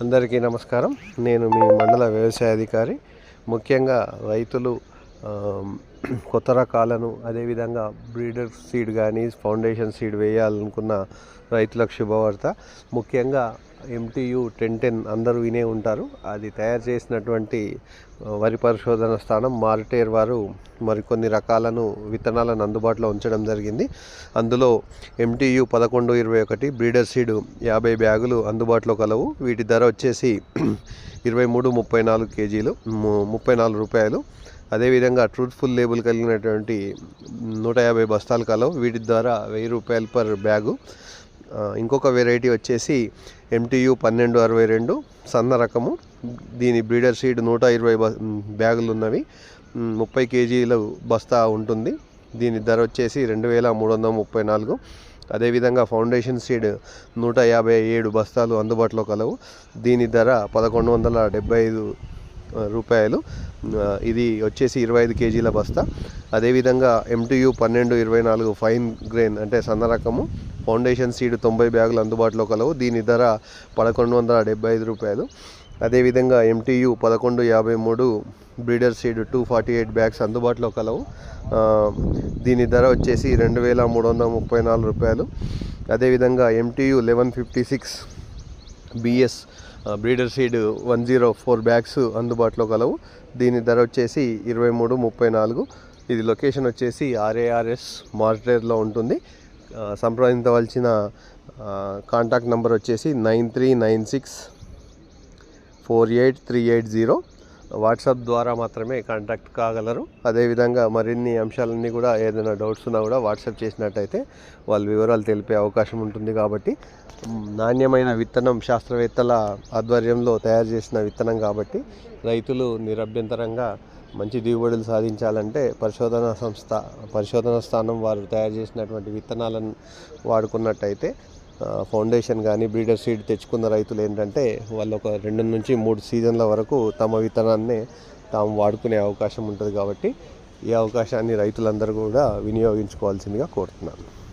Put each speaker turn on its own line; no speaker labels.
అందరికీ నమస్కారం. నేను మీ మండల వ్యవసాయ అధికారి. ముఖ్యంగా రైతులు కొత్త రకాలను అదేవిధంగా బ్రీడర్ సీడ్ కానీ ఫౌండేషన్ సీడ్ వేయాలనుకున్న రైతులకు శుభవార్త. ముఖ్యంగా ఎంటీయు టెన్ టెన్ అందరూ వినే ఉంటారు. అది తయారు చేసినటువంటి వరి పరిశోధన స్థానం మార్టేర్ వారు మరికొన్ని రకాలను విత్తనాలను అందుబాటులో ఉంచడం జరిగింది. అందులో ఎంటీయు పదకొండు ఇరవై ఒకటి బ్రీడర్ సీడ్ యాభై బ్యాగులు అందుబాటులో కలవు. వీటి ధర వచ్చేసి ఇరవై మూడు ముప్పై నాలుగు కేజీలు ముప్పై నాలుగు రూపాయలు. అదేవిధంగా ట్రూత్ఫుల్ లేబుల్ కలిగినటువంటి నూట యాభై బస్తాలు కలవు వీటి ద్వారా వెయ్యి రూపాయలు పర్ బ్యాగు. ఇంకొక వెరైటీ వచ్చేసి ఎంటీయు పన్నెండు అరవై రెండు సన్న రకము. దీని బ్రీడర్ సీడ్ నూట ఇరవై బ- బ్యాగులు ఉన్నవి ముప్పై కేజీలు బస్తా ఉంటుంది. దీని ధర వచ్చేసి రెండు వేల మూడు వందల ముప్పై నాలుగు. అదేవిధంగా ఫౌండేషన్ సీడ్ నూట యాభై ఏడు బస్తాలు అందుబాటులో కలవు. దీని ధర పదకొండు వందల డెబ్బై ఐదు రూపాయలు. ఇది వచ్చేసి ఇరవై ఐదు కేజీల బస్తా. అదేవిధంగా ఎంటీయు పన్నెండు ఇరవై నాలుగు ఫైన్ గ్రెయిన్ అంటే సన్న రకము. ఫౌండేషన్ సీడ్ తొంభై బ్యాగులు అందుబాటులో కలవు. దీని ధర పదకొండు వందల డెబ్బై ఐదు రూపాయలు. అదేవిధంగా ఎంటీయు పదకొండు యాభై మూడు breeder seed two forty eight bags అందుబాటులో కలవు. దీని ధర వచ్చేసి రెండు వేల మూడు వందల ముప్పై నాలుగు రూపాయలు. అదేవిధంగా M T U eleven fifty six B S breeder seed one zero four bags అందుబాటులో కలవు దీని ధర వచ్చేసి ఇరవై మూడు ముప్పై నాలుగు. ఇది లొకేషన్ వచ్చేసి ఆర్ఏఆర్ఎస్ మార్టేర్లో ఉంటుంది. సంప్రదించవలసిన కాంటాక్ట్ నెంబర్ వచ్చేసి nine three nine six four eight three eight zero. WhatsApp ద్వారా మాత్రమే కాంటాక్ట్ కాగలరు. అదేవిధంగా మరిన్ని అంశాలన్నీ కూడా ఏదైనా డౌట్స్ ఉన్నా కూడా వాట్సాప్ చేసినట్టయితే వాళ్ళు వివరాలు తెలిపే అవకాశం ఉంటుంది కాబట్టి నాణ్యమైన విత్తనం శాస్త్రవేత్తల ఆధ్వర్యంలో తయారు చేసిన విత్తనం కాబట్టి రైతులు నిరభ్యంతరంగా మంచి దిగుబడులు సాధించాలంటే పరిశోధన సంస్థ పరిశోధన స్థానం వారు తయారు చేసినటువంటి విత్తనాలను వాడుకున్నట్టయితే ఫౌండేషన్ కానీ బ్రీడర్ సీడ్ తెచ్చుకున్న రైతులు ఏంటంటే వాళ్ళు ఒక రెండు నుంచి మూడు సీజన్ల వరకు తమ విత్తనాన్ని తాము వాడుకునే అవకాశం ఉంటుంది కాబట్టి ఈ అవకాశాన్ని రైతులందరూ కూడా వినియోగించుకోవాల్సిందిగా కోరుతున్నాను.